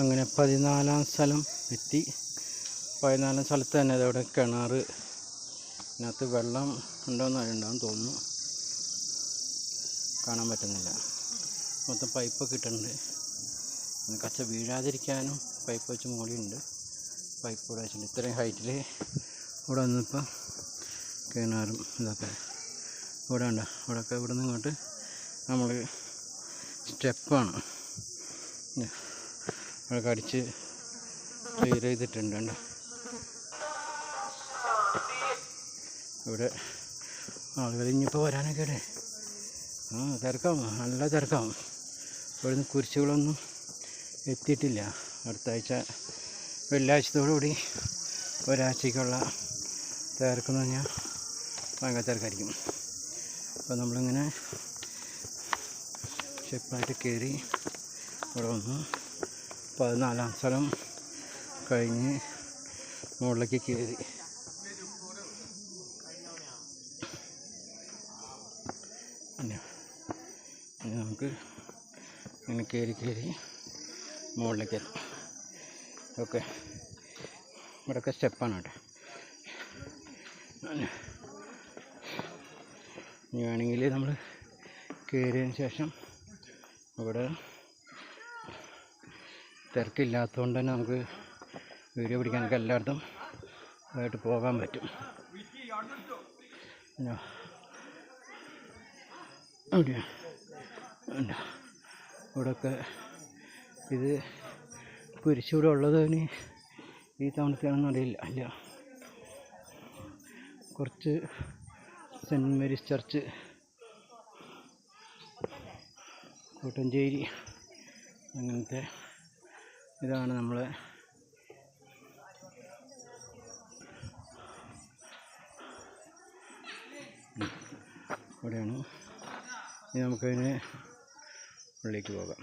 അങ്ങനെ പതിനാലാം സ്ഥലം എത്തി. പതിനാലാം സ്ഥലത്ത് തന്നെ അതവിടെ കിണർ ഇതിനകത്ത് വെള്ളം ഉണ്ടോയെന്ന് അറിയണ്ടാവും തോന്നുന്നു. കാണാൻ പറ്റുന്നില്ല. മൊത്തം പൈപ്പൊക്കെ ഇട്ടിട്ടുണ്ട്. കച്ച വീഴാതിരിക്കാനും പൈപ്പ് വെച്ച് മൂടിയുണ്ട് പൈപ്പ് ഇവിടെ വെച്ചിട്ടുണ്ട്. ഇത്രയും ഹൈറ്റിൽ ഇവിടെ വന്നിപ്പോൾ കിണറും ഇതൊക്കെ. ഇവിടെ ഉണ്ട് ഇവിടെയൊക്കെ ഇവിടെ നിന്ന് ഇങ്ങോട്ട് നമ്മൾ സ്റ്റെപ്പാണ് കടിച്ച് ക്ലിയർ ചെയ്തിട്ടുണ്ട് കണ്ടോ? ഇവിടെ ആളുകൾ ഇനിയിപ്പോൾ വരാനൊക്കെ അല്ലേ? ആ തിരക്കാവും. നല്ല തിരക്കാവും. ഇവിടുന്ന് കുരിശുകളൊന്നും എത്തിയിട്ടില്ല. അടുത്ത ആഴ്ച വെള്ളിയാഴ്ചത്തോടുകൂടി ഒരാഴ്ചക്കുള്ള തിരക്കെന്ന് പറഞ്ഞാൽ ഭയങ്കര തിരക്കായിരിക്കും. അപ്പോൾ നമ്മളിങ്ങനെ സ്റ്റെപ്പായിട്ട് കയറി ഇവിടെ വന്നു. പതിനാലാം സ്ഥലം കഴിഞ്ഞ് മുകളിലേക്ക് കയറി. നമുക്ക് ഇങ്ങനെ കയറി കയറി മുകളിലേക്ക് എത്താം. ഓക്കെ. ഇവിടെയൊക്കെ സ്റ്റെപ്പാണ് കേട്ടോ. ഇനി വേണമെങ്കിൽ നമ്മൾ കയറിയതിന് ശേഷം ഇവിടെ തിരക്കില്ലാത്തതുകൊണ്ട് തന്നെ നമുക്ക് വീഡിയോ പിടിക്കാനൊക്കെ എല്ലായിടത്തും ആയിട്ട് പോകാൻ പറ്റും. ഇവിടെയൊക്കെ ഇത് കുരിശിവിടെ ഉള്ളത് ഇനി ഈ തവണത്തെയാണെന്ന് അറിയില്ല. അല്ല കുറച്ച് സെന്റ് മേരീസ് ചർച്ച് കോട്ടഞ്ചേരി അങ്ങനത്തെ ഇതാണ് നമ്മളെ. ഇവിടെയാണ് ഇനി നമുക്കതിന് ഉള്ളിലേക്ക് പോകാം